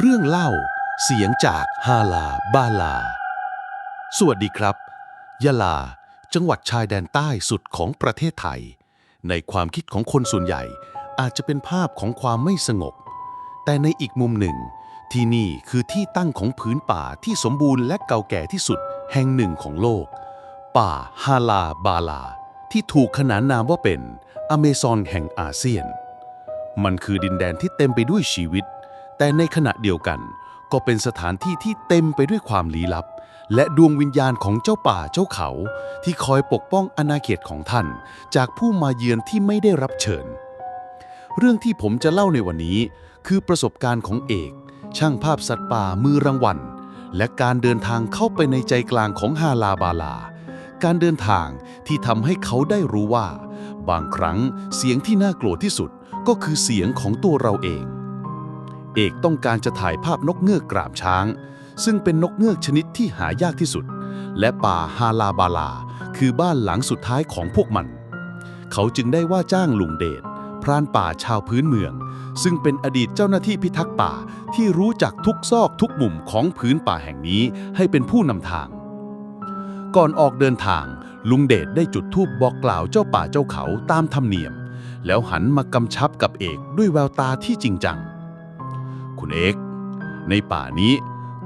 เรื่องเล่า เสียงจากฮาลาบาลา สวัสดีครับ ยะลา จังหวัดชายแดนใต้สุดของประเทศไทย ในความคิดของคนส่วนใหญ่อาจจะเป็นภาพของความไม่สงบ แต่ในอีกมุมหนึ่ง ที่นี่คือที่ตั้งของพื้นป่าที่สมบูรณ์และเก่าแก่ที่สุดแห่งหนึ่งของโลก ป่าฮาลาบาลา ที่ถูกขนานนามว่าเป็นอเมซอนแห่งอาเซียน มันคือดินแดนที่เต็มไปด้วยชีวิต แต่ในขณะเดียวกัน ก็เป็นสถานที่ที่เต็มไปด้วยความลี้ลับ และดวงวิญญาณของเจ้าป่าเจ้าเขา ที่คอยปกป้องอาณาเขตของท่าน จากผู้มาเยือนที่ไม่ได้รับเชิญ เรื่องที่ผมจะเล่าในวันนี้ คือประสบการณ์ของเอก ช่างภาพสัตว์ป่ามือรางวัล และการเดินทางเข้าไปในใจกลางของฮาลาบาลา การเดินทางที่ทำให้เขาได้รู้ว่า บางครั้งเสียงที่น่ากลัวที่สุดก็คือเสียงของตัวเราเอง เอกต้องการจะถ่ายภาพนกเงือกกราบช้าง ซึ่งเป็นนกเงือกชนิดที่หายากที่สุด และป่าฮาลาบาลา คือบ้านหลังสุดท้ายของพวกมัน เขาจึงได้ว่าจ้างลุงเดชพรานป่าชาวพื้นเมือง ซึ่งเป็นอดีตเจ้าหน้าที่พิทักษ์ป่าที่รู้จักทุกซอกทุกมุมของพื้นป่าแห่งนี้ให้เป็นผู้นำทาง ก่อนออกเดินทาง ลุงเดชได้จุดธูปบอกกล่าวเจ้าป่าเจ้าเขาตามธรรมเนียม แล้วหันมากำชับกับเอกด้วยแววตาที่จริงจัง คุณเอกในป่านี้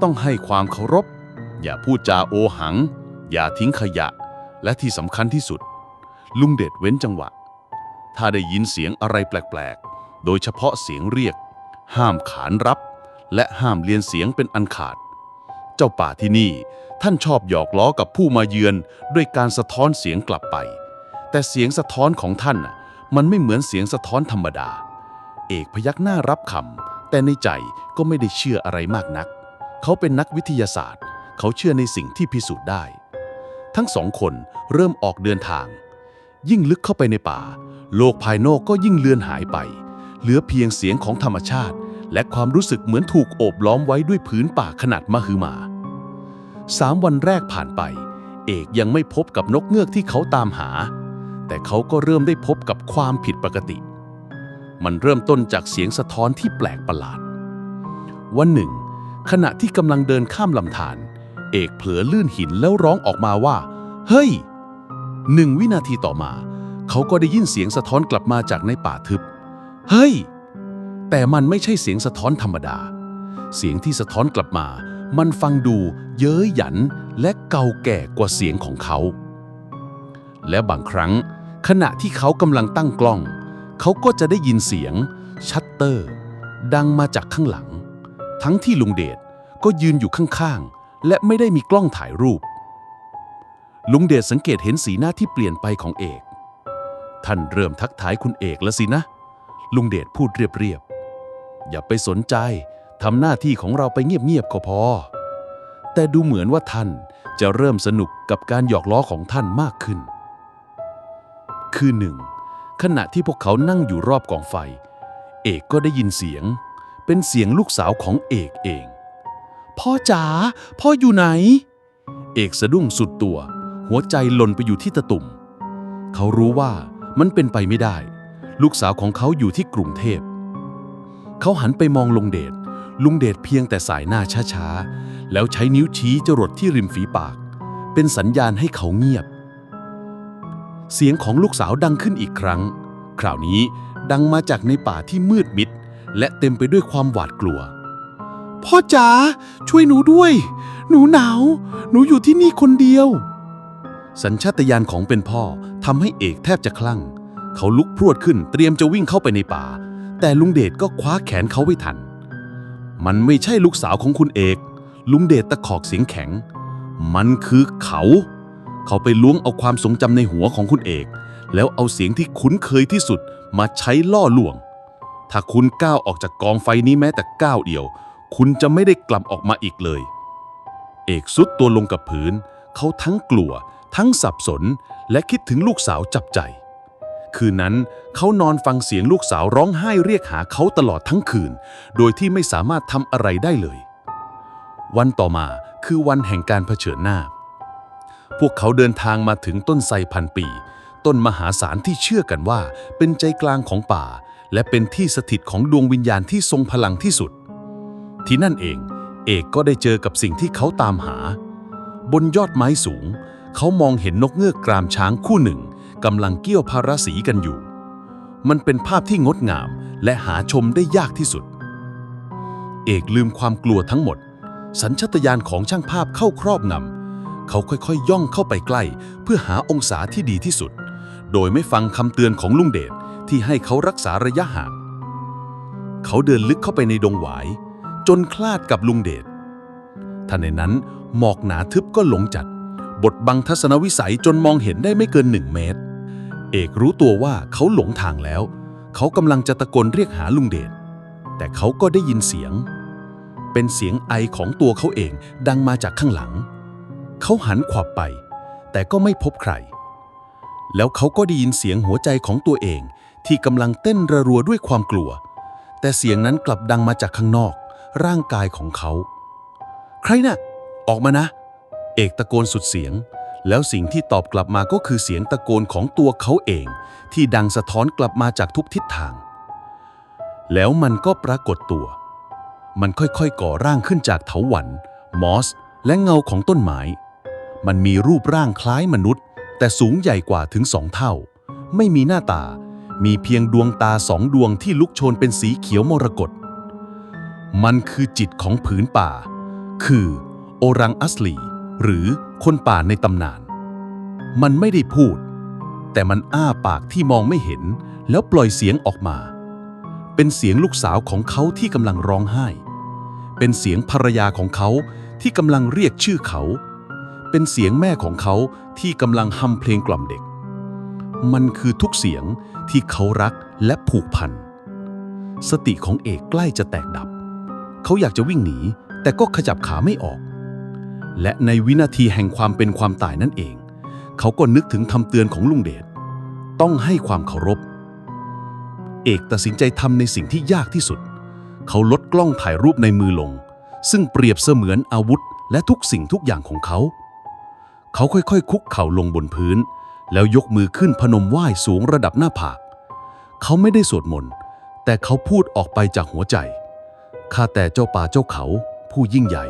ต้องให้ความเคารพ อย่าพูดจาโอหัง อย่าทิ้งขยะ และที่สำคัญที่สุด ลุงเดชเว้นจังหวะ ถ้าได้ยินเสียงอะไรแปลกๆ โดยเฉพาะเสียงเรียก ห้ามขานรับ และห้ามเลียนเสียงเป็นอันขาด เจ้าป่าที่นี่ท่านชอบหยอกล้อกับผู้มาเยือนด้วยการสะท้อนเสียงกลับไป แต่เสียงสะท้อนของท่านมันไม่เหมือนเสียงสะท้อนธรรมดา เอกพยักหน้ารับคำ แต่ในใจก็ไม่ได้เชื่ออะไรมากนัก เขาเป็นนักวิทยาศาสตร์ เขาเชื่อในสิ่งที่พิสูจน์ได้ ทั้งสองคนเริ่มออกเดินทาง ยิ่งลึกเข้าไปในป่า โลกภายนอกก็ยิ่งเลือนหายไป เหลือเพียงเสียงของธรรมชาติ และความรู้สึกเหมือนถูกโอบล้อมไว้ด้วยพื้นป่าขนาดมหึมาสามวันแรกผ่านไป เอกยังไม่พบกับนกเงือกที่เขาตามหา แต่เขาก็เริ่มได้พบกับความผิดปกติ มันเริ่มต้นจากเสียงสะท้อนที่แปลกประหลาด วันหนึ่ง ขณะที่กำลังเดินข้ามลำธารเอกเผลอลื่นหินแล้วร้องออกมาว่า เฮ้ย หนึ่งวินาทีต่อมา เขาก็ได้ยินเสียงสะท้อนกลับมาจากในป่าทึบ เฮ้ย แต่มันไม่ใช่เสียงสะท้อนธรรมดา เสียงที่สะท้อนกลับมา มันฟังดูเย้ยหยันและเก่าแก่กว่าเสียงของเขา และบางครั้ง ขณะที่เขากำลังตั้งกล้อง เขาก็จะได้ยินเสียง ชัตเตอร์ ดังมาจากข้างหลัง ทั้งที่ลุงเดชก็ยืนอยู่ข้างๆ และไม่ได้มีกล้องถ่ายรูป ลุงเดชสังเกตเห็นสีหน้าที่เปลี่ยนไปของเอก ท่านเริ่มทักทายคุณเอกแล้วสินะ ลุงเดชพูดเรียบๆ อย่าไปสนใจทำหน้าที่ของเราไปเงียบๆก็พอ แต่ดูเหมือนว่าท่านจะเริ่มสนุกกับการหยอกล้อของท่านมากขึ้น คือหนึ่ง ขณะที่พวกเขานั่งอยู่รอบกองไฟ เอกก็ได้ยินเสียง เป็นเสียงลูกสาวของเอกเอง พ่อจ๋าพ่ออยู่ไหน เอกสะดุ้งสุดตัว หัวใจหล่นไปอยู่ที่ตะตุ่ม เขารู้ว่ามันเป็นไปไม่ได้ ลูกสาวของเขาอยู่ที่กรุงเทพ เขาหันไปมองลุงเดชลุงเดชเพียงแต่สายหน้าช้าๆ แล้วใช้นิ้วชี้จรดที่ริมฝีปาก เป็นสัญญาณให้เขาเงียบ เสียงของลูกสาวดังขึ้นอีกครั้ง คราวนี้ดังมาจากในป่าที่มืดมิด และเต็มไปด้วยความหวาดกลัว พ่อจ๋าช่วยหนูด้วย หนูหนาว หนูอยู่ที่นี่คนเดียว สัญชาตญาณของเป็นพ่อทำให้เอกแทบจะคลั่ง เขาลุกพรวดขึ้นเตรียมจะวิ่งเข้าไปในป่า แต่ลุงเดชก็คว้าแขนเขาไว้ทัน มันไม่ใช่ลูกสาวของคุณเอก ลุงเดชตะขอกเสียงแข็ง มันคือเขา เขาไปล้วงเอาความทรงจำในหัวของคุณเอก แล้วเอาเสียงที่คุ้นเคยที่สุดมาใช้ล่อลวง ถ้าคุณก้าวออกจากกองไฟนี้แม้แต่ก้าวเดียว คุณจะไม่ได้กลับออกมาอีกเลย เอกสุดตัวลงกับพื้น เขาทั้งกลัว ทั้งสับสน และคิดถึงลูกสาวจับใจ คืนนั้นเขานอนฟังเสียงลูกสาวร้องไห้เรียกหาเขาตลอดทั้งคืน โดยที่ไม่สามารถทำอะไรได้เลย วันต่อมาคือวันแห่งการเผชิญหน้า พวกเขาเดินทางมาถึงต้นไทรพันปี ต้นมหาศาลที่เชื่อกันว่าเป็นใจกลางของป่า และเป็นที่สถิตของดวงวิญญาณที่ทรงพลังที่สุด ที่นั่นเอง เอกก็ได้เจอกับสิ่งที่เขาตามหา บนยอดไม้สูง เขามองเห็นนกเงือกกรามช้างคู่หนึ่งกำลังเกี่ยวพาราสีกันอยู่ มันเป็นภาพที่งดงามและหาชมได้ยากที่สุด เอกลืมความกลัวทั้งหมด สัญชตาตญาณของช่างภาพเข้าครอบงำ เขาค่อยๆย่องเข้าไปใกล้ เพื่อหาองศาที่ดีที่สุด โดยไม่ฟังคำเตือนของลุงเดชที่ให้เขารักษาระยะห่าง เขาเดินลึกเข้าไปในดงหวาย จนคลาดกับลุงเดชทันในนั้นหมอกหนาทึบก็หลงจัด บทบังทัศนวิสัยจนมองเห็นได้ไม่เกินหนึ่งเมตร เอกรู้ตัวว่าเขาหลงทางแล้ว เขากำลังจะตะโกนเรียกหาลุงเดชแต่เขาก็ได้ยินเสียง เป็นเสียงไอของตัวเขาเองดังมาจากข้างหลัง เขาหันขวับไป แต่ก็ไม่พบใคร แล้วเขาก็ได้ยินเสียงหัวใจของตัวเองที่กำลังเต้นระรัวด้วยความกลัว แต่เสียงนั้นกลับดังมาจากข้างนอก ร่างกายของเขา ใครน่ะ ออกมานะ เอกตะโกนสุดเสียง แล้วสิ่งที่ตอบกลับมาก็คือเสียงตะโกนของตัวเขาเอง ที่ดังสะท้อนกลับมาจากทุกทิศทาง แล้วมันก็ปรากฏตัว มันค่อยๆก่อร่างขึ้นจากเถาวัลย์มอส และเงาของต้นไม้ มันมีรูปร่างคล้ายมนุษย์ แต่สูงใหญ่กว่าถึงสองเท่า ไม่มีหน้าตา มีเพียงดวงตาสองดวงที่ลุกโชนเป็นสีเขียวมรกตมันคือจิตของผืนป่า คือโอรังอัสลี หรือคนป่าในตำนาน มันไม่ได้พูด แต่มันอ้าปากที่มองไม่เห็น แล้วปล่อยเสียงออกมา เป็นเสียงลูกสาวของเขาที่กำลังร้องไห้ เป็นเสียงภรรยาของเขาที่กำลังเรียกชื่อเขา เป็นเสียงแม่ของเขาที่กำลังฮัมเพลงกล่อมเด็ก มันคือทุกเสียงที่เขารักและผูกพัน สติของเอกใกล้จะแตกดับ เขาอยากจะวิ่งหนี แต่ก็ขจับขาไม่ออก และในวินาทีแห่งความเป็นความตายนั่นเอง เขาก็นึกถึงคำเตือนของลุงเดช ต้องให้ความเคารพ เอกตัดสินใจทำในสิ่งที่ยากที่สุด เขาลดกล้องถ่ายรูปในมือลง ซึ่งเปรียบเสมือนอาวุธและทุกสิ่งทุกอย่างของเขา เขาค่อยๆ คุกเข่าลงบนพื้น แล้วยกมือขึ้นพนมไหว้สูงระดับหน้าผาก เขาไม่ได้สวดมนต์แต่เขาพูดออกไปจากหัวใจ ข้าแต่เจ้าป่าเจ้าเขา ผู้ยิ่งใหญ่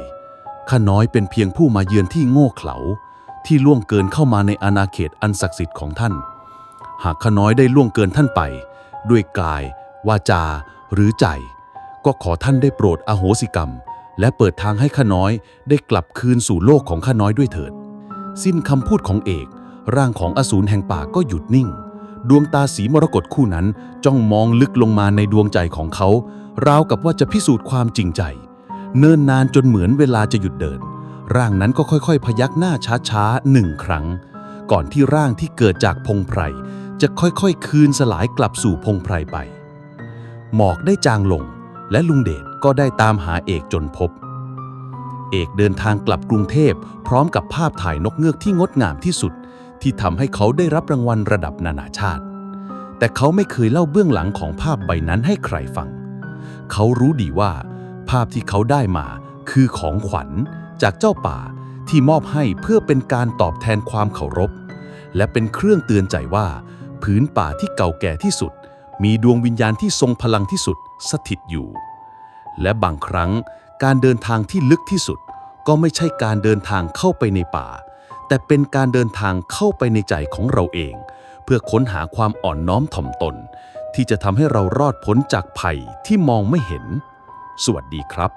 ข้าน้อยเป็นเพียงผู้มาเยือนที่โง่เขลา ที่ล่วงเกินเข้ามาในอาณาเขตอันศักดิ์สิทธิ์ของท่าน หากข้าน้อยได้ล่วงเกินท่านไป ด้วยกาย วาจา หรือใจ ก็ขอท่านได้โปรดอโหสิกรรม และเปิดทางให้ข้าน้อยได้กลับคืนสู่โลกของข้าน้อยด้วยเถิด สิ้นคำพูดของเอก ร่างของอสูรแห่งป่าก็หยุดนิ่ง ดวงตาสีมรกตคู่นั้น จ้องมองลึกลงมาในดวงใจของเขา ราวกับว่าจะพิสูจน์ความจริงใจ เนิ่นนานจนเหมือนเวลาจะหยุดเดิน ร่างนั้นก็ค่อยๆ พยักหน้าช้าๆหนึ่งครั้ง ก่อนที่ร่างที่เกิดจากพงไพรจะค่อยๆ คืนสลายกลับสู่พงไพรไป หมอกได้จางลง และลุงเดชก็ได้ตามหาเอกจนพบ เอกเดินทางกลับกรุงเทพ พร้อมกับภาพถ่ายนกเงือกที่งดงามที่สุด ที่ทำให้เขาได้รับรางวัลระดับนานาชาติ แต่เขาไม่เคยเล่าเบื้องหลังของภาพใบนั้นให้ใครฟัง เขารู้ดีว่า ภาพที่เขาได้มาคือของขวัญจากเจ้าป่าที่มอบให้เพื่อเป็นการตอบแทนความเคารพ และเป็นเครื่องเตือนใจว่าผืนป่าที่เก่าแก่ที่สุด มีดวงวิญญาณที่ทรงพลังที่สุดสถิตอยู่ และบางครั้ง การเดินทางที่ลึกที่สุด ก็ไม่ใช่การเดินทางเข้าไปในป่า แต่เป็นการเดินทางเข้าไปในใจของเราเอง เพื่อค้นหาความอ่อนน้อมถ่อมตน ที่จะทำให้เรารอดพ้นจากภัยที่มองไม่เห็น สวัสดีครับ